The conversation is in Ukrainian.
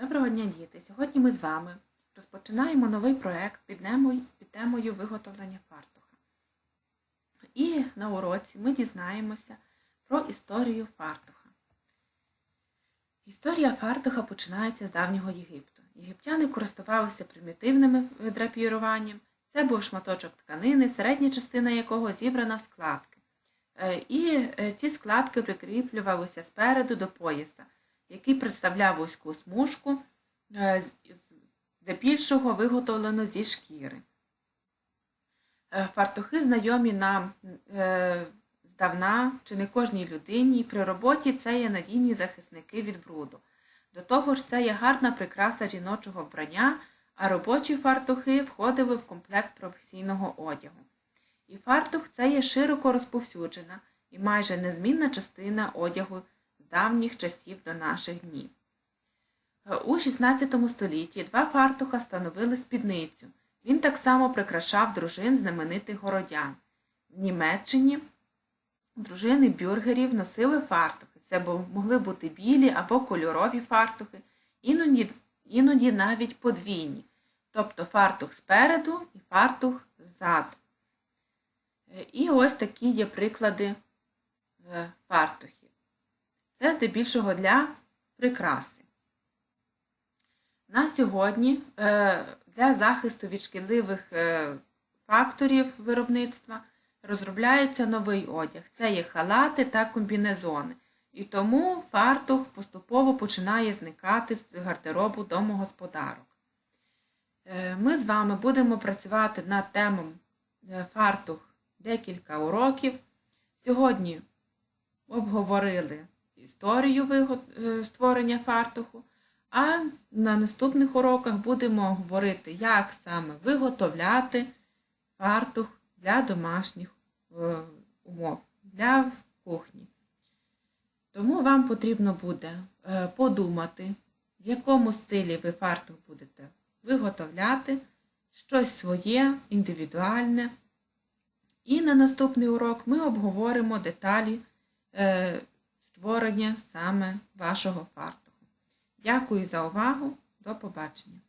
Доброго дня, діти! Сьогодні ми з вами розпочинаємо новий проект під темою, під темою виготовлення фартуха. І на уроці ми дізнаємося про історію фартуха. Історія фартуха починається з давнього Єгипту. Єгиптяни користувалися примітивним драпіруванням. Це був шматочок тканини, середня частина якого зібрана в складки. Е, І е, ці складки прикріплювалися спереду до пояса, який представляв вузьку смужку, е, з- здебільшого виготовлено зі шкіри. Е, Фартухи знайомі нам е, здавна чи не кожній людині, і при роботі це є надійні захисники від бруду. До того ж, це є гарна прикраса жіночого вбрання, а робочі фартухи входили в комплект професійного одягу. І фартух це є широко розповсюджена і майже незмінна частина одягу давніх часів до наших днів. Е, У XVI столітті два фартуха становили спідницю. Він так само прикрашав дружин знаменитих городян. В Німеччині дружини бюргерів носили фартухи. Це могли бути білі або кольорові фартухи, іноді, іноді навіть подвійні, тобто фартух спереду і фартух ззаду. Е, І ось такі є приклади е, фартухів. Це здебільшого для прикраси. На сьогодні е, для захисту від шкідливих е, факторів виробництва розробляється новий одяг. Це є халати та комбінезони. І тому фартух поступово починає зникати з гардеробу домогосподарок. Е, Ми з вами будемо працювати над темом фартух декілька уроків. Сьогодні обговорили історію е, створення фартуху, а на наступних уроках будемо говорити, як саме виготовляти фартух для домашніх е, умов, для кухні. Тому вам потрібно буде е, подумати, в якому стилі ви фартух будете виготовляти, щось своє, індивідуальне. І на наступний урок ми обговоримо деталі створення саме вашого фартуху. Дякую за увагу. До побачення!